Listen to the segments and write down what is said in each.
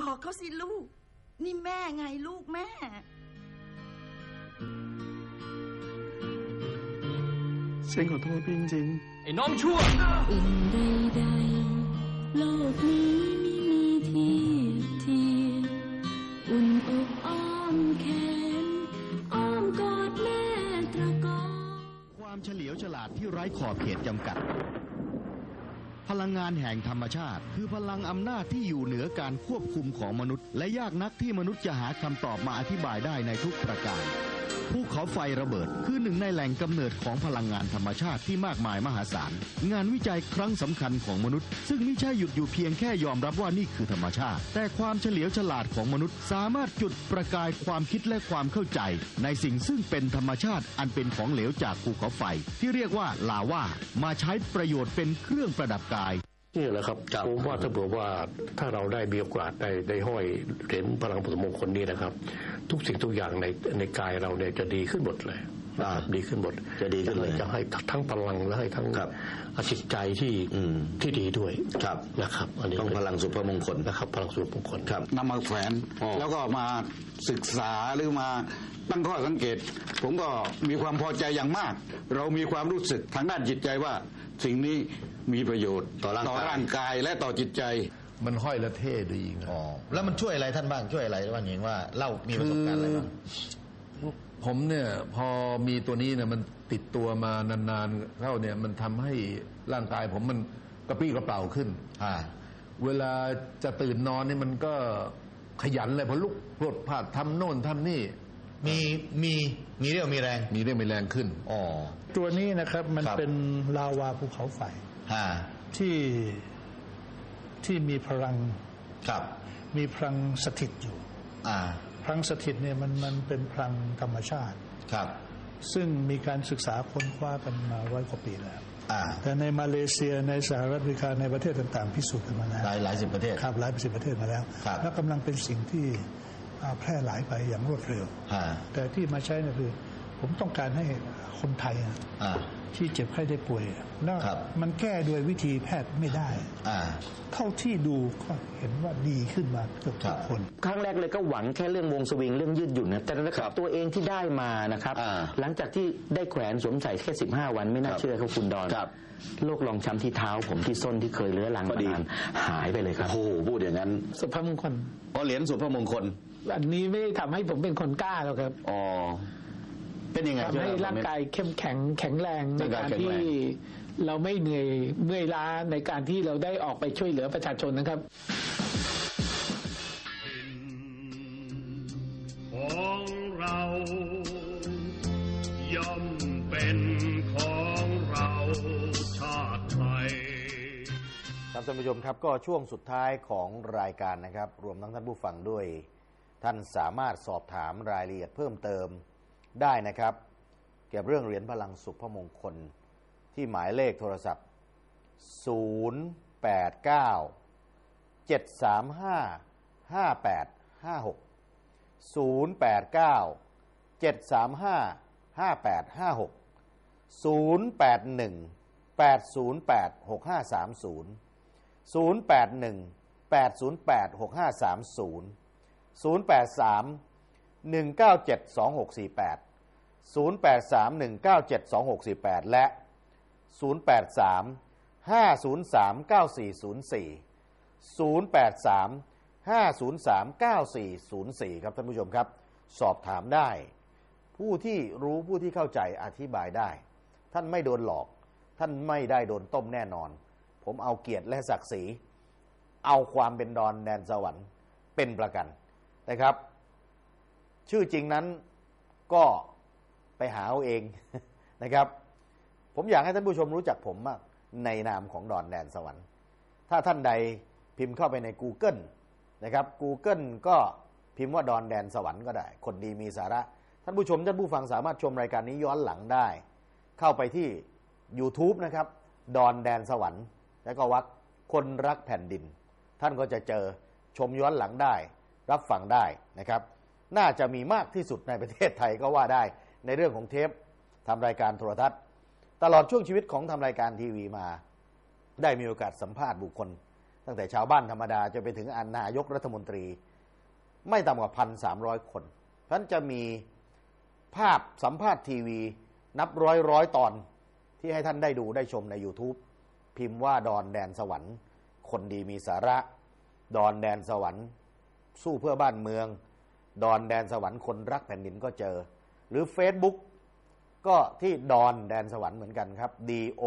บอกเขาสิลูก นี่แม่ไงลูกแม่ ฉันขอโทษพี่จริงไอ้น้องชั่ว อื่นใดๆโลกนี้ไม่มีเทียบเทียมอุ่นอกอ้อมแขน อ้อมกอดแม่ตระกอน ความเฉลียวฉลาดที่ไร้ขอบเขตจำกัด พลังงานแห่งธรรมชาติ คือพลังอำนาจที่อยู่เหนือการควบคุมของมนุษย์ และยากนักที่มนุษย์จะหาคำตอบมาอธิบายได้ในทุกประการภูเขาไฟระเบิด คือหนึ่งในแหล่งกำเนิดของพลังงานธรรมชาติที่มากมายมหาศาล งานวิจัยครั้งสำคัญของมนุษย์ ซึ่งไม่ใช่หยุดอยู่เพียงแค่ยอมรับว่านี่คือธรรมชาติ แต่ความเฉลียวฉลาดของมนุษย์ สามารถจุดประกายความคิดและความเข้าใจ ในสิ่งซึ่งเป็นธรรมชาติอันเป็นของเหลวจากภูเขาไฟ ที่เรียกว่าลาว่ามาใช้ประโยชน์เป็นเครื่องประดับกาย นี่แหละครับครับผมว่าถ้าเผื่อว่าถ้าเราได้มีโอกาสได้ได้ห้อยเหรียญพลังผสมมงคลนี้นะครับ ทุกสิ่งทุกอย่างในในกายเราเนี่ยจะดีขึ้นหมดเลยนะครับดีขึ้นหมดจะดีขึ้นเลยจะให้ทั้งพลังและให้ทั้งครับอาจิตใจที่อืมที่ดีด้วยครับนะครับ อันนี้ต้องพลังสุภมงคลนะครับ พลังสุภมงคลครับนำมาแขวนอ๋อแล้วก็มาศึกษาหรือมาตั้งข้อสังเกต ผมก็มีความพอใจอย่างมาก เรามีความรู้สึกทางด้านจิตใจว่า สิ่งนี้มีประโยชน์ต่อร่างกายร่างกายและต่อจิตใจ มันห้อยและเท่ดีนะอ๋อแล้วมันช่วยอะไรท่านบ้างช่วยอะไรว่าอย่างว่าเล่ามีประสบการณ์อะไรบ้างผมเนี่ยพอมีตัวนี้เนี่ยมันติดตัวมานานๆเข้าเนี่ยมันทำให้ร่างกายผมมันกระปรี้กระเปร่าขึ้น อ่า เวลาจะตื่นนอนนี่มันก็ขยันเลยพอลุกพรวดพลาดทำโน่นทำนี่ มีมีมีเรี่ยวมีแรง มีเรี่ยวมีแรงขึ้นอ๋อ ตัวนี้นะครับ มันครับ เป็นลาวาภูเขาไฟฮ่าที่ที่มีพลังครับมีพลังสถิตอยู่ อ่าพลังสถิตเนี่ยมันมันเป็นพลังธรรมชาติ ครับซึ่งมีการศึกษาค้นคว้ากันมาร้อยกว่าปีแล้ว อ่าแต่ในมาเลเซียในสหรัฐอเมริกาในประเทศต่างๆพิสูจน์กันมาแล้วหลายหลายสิบประเทศ ครับหลายสิบประเทศมาแล้ว ครับ และกำลังเป็นสิ่งที่อ่าแพร่หลายไปอย่างรวดเร็วฮ่าแต่ที่มาใช้เนี่ยคือ ผมต้องการให้คนไทยอะอ่าที่เจ็บไข้ได้ป่วยแล้วครับมันแก้โดยวิธีแพทย์ไม่ได้อ่าเท่าที่ดูก็เห็นว่าดีขึ้นมาเกือบทุกคน ครั้งแรกเลยก็หวังแค่เรื่องวงสวิงเรื่องยืดหยุ่นนะแต่นะครับตัวเองที่ได้มานะครับอ่าหลังจากที่ได้แขวนสวมใส่แค่15วันไม่น่าครับเชื่อครับคุณดอนครับโรครองช้ำที่เท้า ผมที่ส้นที่เคยเลื้อรังพอมาดีนานหายไปเลยครับโอ้โหพูดอย่างนั้น สุภาพมงคลเพราะเหรียญสุภมงคลอันนี้ไม่ได้ทำให้ผมเป็นคนกล้าหรอกครับอ๋อ เป็นยังไงทำให้ร่างกายเข้มแข็งแข็งแรงในร่างกายการแข็งที่แรงเราไม่เหนื่อยเมื่อยล้าในการที่เราได้ออกไปช่วยเหลือประชาชนนะครับของเราย่อมเป็นของเราชาติไทยครับท่านผู้ชมครับก็ช่วงสุดท้ายของรายการนะครับ รวมทั้งท่านผู้ฟังด้วย ท่านสามารถสอบถามรายละเอียดเพิ่มเติม ได้นะครับ เกี่ยวกับเรื่องเหรียญพลังสุภมงคลที่หมายเลขโทรศัพท์ 089 735 5856 089 735 5856 081 808 6530 081 808 6530 083 197 2648 083 197 2648 และ 083 503 9404 083 503 9404 ครับท่านผู้ชมครับ สอบถามได้ ผู้ที่รู้ผู้ที่เข้าใจอธิบายได้ ท่านไม่โดนหลอก ท่านไม่ได้โดนต้มแน่นอน ผมเอาเกียรติและศักดิ์ศรี เอาความเป็นดอนแดนสวรรค์เป็นประกันนะครับ ชื่อจริงนั้นก็ไปหาเอาเองนะครับ ผมอยากให้ท่านผู้ชมรู้จักผมมาก ในนามของดอนแดนสวรรค์ ถ้าท่านใดพิมพ์เข้าไปใน Google นะครับ Google ก็พิมพ์ว่าดอนแดนสวรรค์ก็ได้ คนดีมีสาระ ท่านผู้ชมท่านผู้ฟังสามารถชมรายการนี้ย้อนหลังได้ เข้าไปที่ YouTube นะครับ ดอนแดนสวรรค์ แล้วก็วักคนรักแผ่นดิน ท่านก็จะเจอชมย้อนหลังได้ รับฟังได้นะครับ น่าจะมีมากที่สุดในประเทศไทยก็ว่าได้ ในเรื่องของเทปทำรายการโทรทัศน์ ตลอดช่วงชีวิตของทำรายการทีวีมา ได้มีโอกาสสัมภาษณ์บุคคล ตั้งแต่ชาวบ้านธรรมดาจะไปถึงอนนายกรัฐมนตรี ไม่ต่ำกว่าพันสามร้อยคนเพราะฉะนั้นจะมีภาพสัมภาษณ์ทีวี นับร้อยร้อยตอนที่ให้ท่านได้ดูได้ชมใน YouTube พิมพ์ว่าดอนแดนสวรรค์ คนดีมีสาระ ดอนแดนสวรรค์ สู้เพื่อบ้านเมือง ดอนแดนสวรรค์คนรักแผ่นดินก็เจอ หรือ Facebook ก็ที่ดอนแดนสวรรค์เหมือนกันครับ D O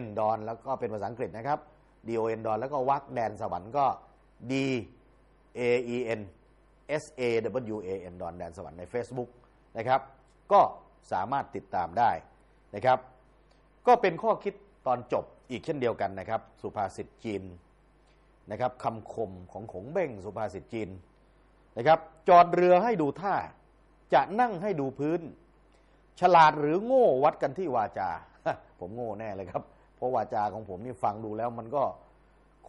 N ดอนแล้วก็เป็นภาษาอังกฤษนะครับ D O N ดอนแล้วก็วักแดนสวรรค์ก็ D A E N S A W A N ดอนแดนสวรรค์ใน Facebook นะครับก็สามารถติดตามได้นะครับ ก็เป็นข้อคิดตอนจบอีกเช่นเดียวกันนะครับ สุภาษิตจีนนะครับคำคมของขงเบ้งสุภาษิตจีน นะครับ จอดเรือให้ดูท่า จะนั่งให้ดูพื้น ฉลาดหรือโง่วัดกันที่วาจา ผมโง่แน่เลยครับ เพราะวาจาของผมนี่ฟังดูแล้วมันก็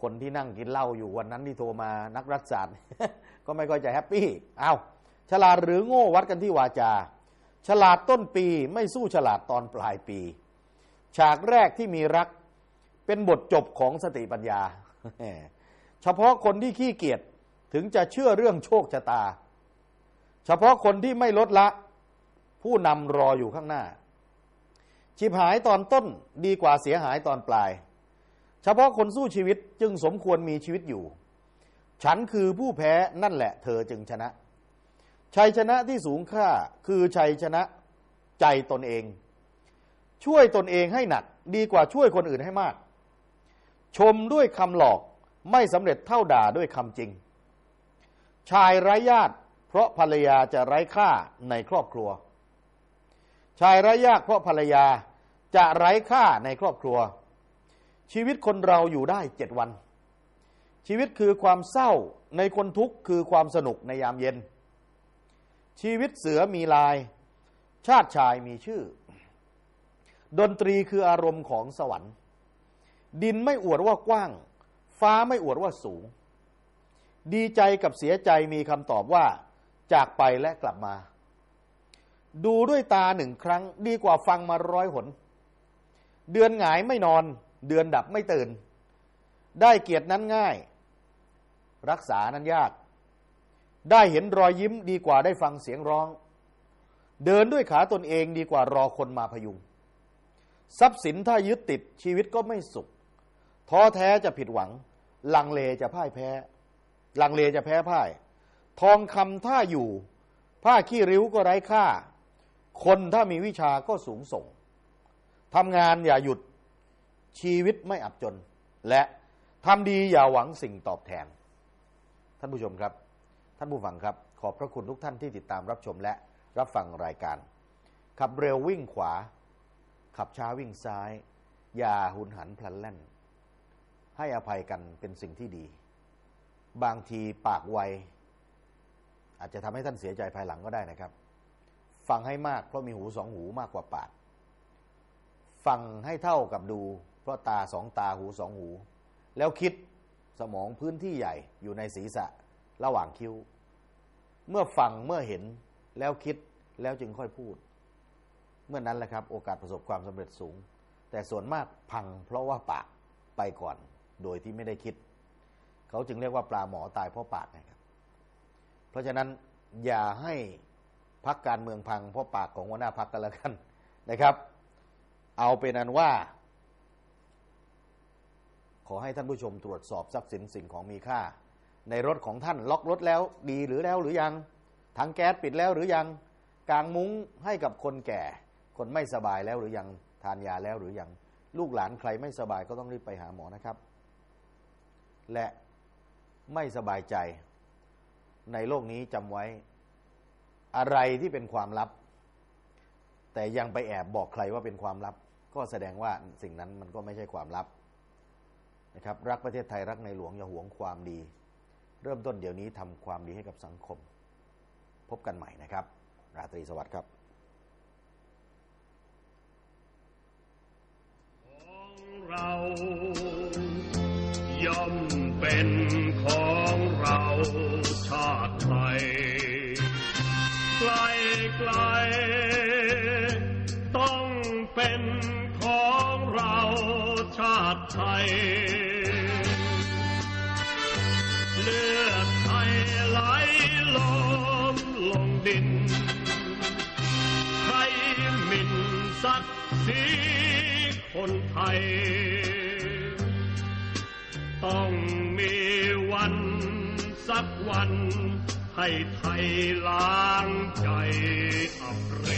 คนที่นั่งกินเหล้าอยู่วันนั้นที่โทรมานักรัฐศาสตร์ ก็ไม่ค่อยจะแฮปปี้เอาฉลาดหรือโง่วัดกันที่วาจา ฉลาดต้นปีไม่สู้ฉลาดตอนปลายปี ฉากแรกที่มีรักเป็นบทจบของสติปัญญา เฉพาะคนที่ขี้เกียจ ถึงจะเชื่อเรื่องโชคชะตา เฉพาะคนที่ไม่ลดละ ผู้นำรออยู่ข้างหน้า ชิบหายตอนต้นดีกว่าเสียหายตอนปลาย เฉพาะคนสู้ชีวิตจึงสมควรมีชีวิตอยู่ ฉันคือผู้แพ้นั่นแหละ เธอจึงชนะ ชัยชนะที่สูงค่าคือชัยชนะใจตนเอง ช่วยตนเองให้หนักดีกว่าช่วยคนอื่นให้มาก ชมด้วยคำหลอกไม่สำเร็จเท่าด่าด้วยคำจริง ชายไร้ญาติ เพราะภรรยาจะไร้ค่าในครอบครัว ชายไร้ญาติเพราะภรรยาจะไร้ค่าในครอบครัว ชีวิตคนเราอยู่ได้เจ็ดวัน ชีวิตคือความเศร้าในคนทุกข์คือความสนุกในยามเย็น ชีวิตเสือมีลาย ชาติชายมีชื่อ ดนตรีคืออารมณ์ของสวรรค์ ดินไม่อวดว่ากว้าง ฟ้าไม่อวดว่าสูง ดีใจกับเสียใจมีคำตอบว่า จากไปและกลับมา ดูด้วยตาหนึ่งครั้ง ดีกว่าฟังมาร้อยหน เดือนหงายไม่นอน เดือนดับไม่ตื่น ได้เกียรตินั้นง่าย รักษานั้นยาก ได้เห็นรอยยิ้มดีกว่าได้ฟังเสียงร้อง เดินด้วยขาตนเองดีกว่ารอคนมาพยุง ทรัพย์สินถ้ายึดติดชีวิตก็ไม่สุขท้อแท้จะผิดหวัง ลังเลจะพ่ายแพ้ ลังเลจะแพ้พ่าย ทองคำถ้าอยู่ ผ้าขี้ริ้วก็ไร้ค่า คนถ้ามีวิชาก็สูงส่งทำงานอย่าหยุดชีวิตไม่อับจน และทำดีอย่าหวังสิ่งตอบแทน ท่านผู้ชมครับ ท่านผู้ฟังครับ ขอบพระคุณทุกท่านที่ติดตามรับชมและรับฟังรายการ ขับเร็ววิ่งขวา ขับช้าวิ่งซ้าย อย่าหุนหันพลันแล่น ให้อภัยกันเป็นสิ่งที่ดี บางทีปากไว อาจจะทำให้ท่านเสียใจภายหลังก็ได้นะครับ ฟังให้มากเพราะมีหูสองหูมากกว่าปาก ฟังให้เท่ากับดู เพราะตาสองตาหูสองหู แล้วคิดสมองพื้นที่ใหญ่อยู่ในศีรษะระหว่างคิ้ว เมื่อฟังเมื่อเห็นแล้วคิดแล้วจึงค่อยพูด เมื่อนั้นแหละครับ โอกาสประสบความสำเร็จสูง แต่ส่วนมากพังเพราะว่าปากไปก่อน โดยที่ไม่ได้คิด เขาจึงเรียกว่าปลาหมอตายเพราะปากนะครับ เพราะฉะนั้นอย่าให้พักการเมืองพังเพราะปากของหัวหน้าพักกันแล้วกันนะครับ เอาเป็นอันว่า ขอให้ท่านผู้ชมตรวจสอบทรัพย์สินสิ่งของมีค่า ในรถของท่านล็อกรถแล้วดีหรือแล้วหรือยังถังแก๊สปิดแล้วหรือยังกางมุ้งให้กับคนแก่ คนไม่สบายแล้วหรือยังทานยาแล้วหรือยังลูกหลานใครไม่สบายก็ต้องรีบไปหาหมอนะครับ และ ไม่สบายใจ ในโลกนี้จำไว้ อะไรที่เป็นความลับ แต่ยังไปแอบบอกใครว่าเป็นความลับ ก็แสดงว่าสิ่งนั้นมันก็ไม่ใช่ความลับนะครับ รักประเทศไทยรักในหลวงอย่าหวงความดี เริ่มต้นเดี๋ยวนี้ทำความดีให้กับสังคม พบกันใหม่นะครับ ราตรีสวัสดิ์ครับเรา เป็นของเราชาติไทยไกลไกลต้องเป็นของเราชาติไทย เลือดไทยไหลลงลงดิน ใครหมิ่นศักดิ์ศรีคนไทย ต้องมีวันสักวัน ให้ไทยล้างใจอับเร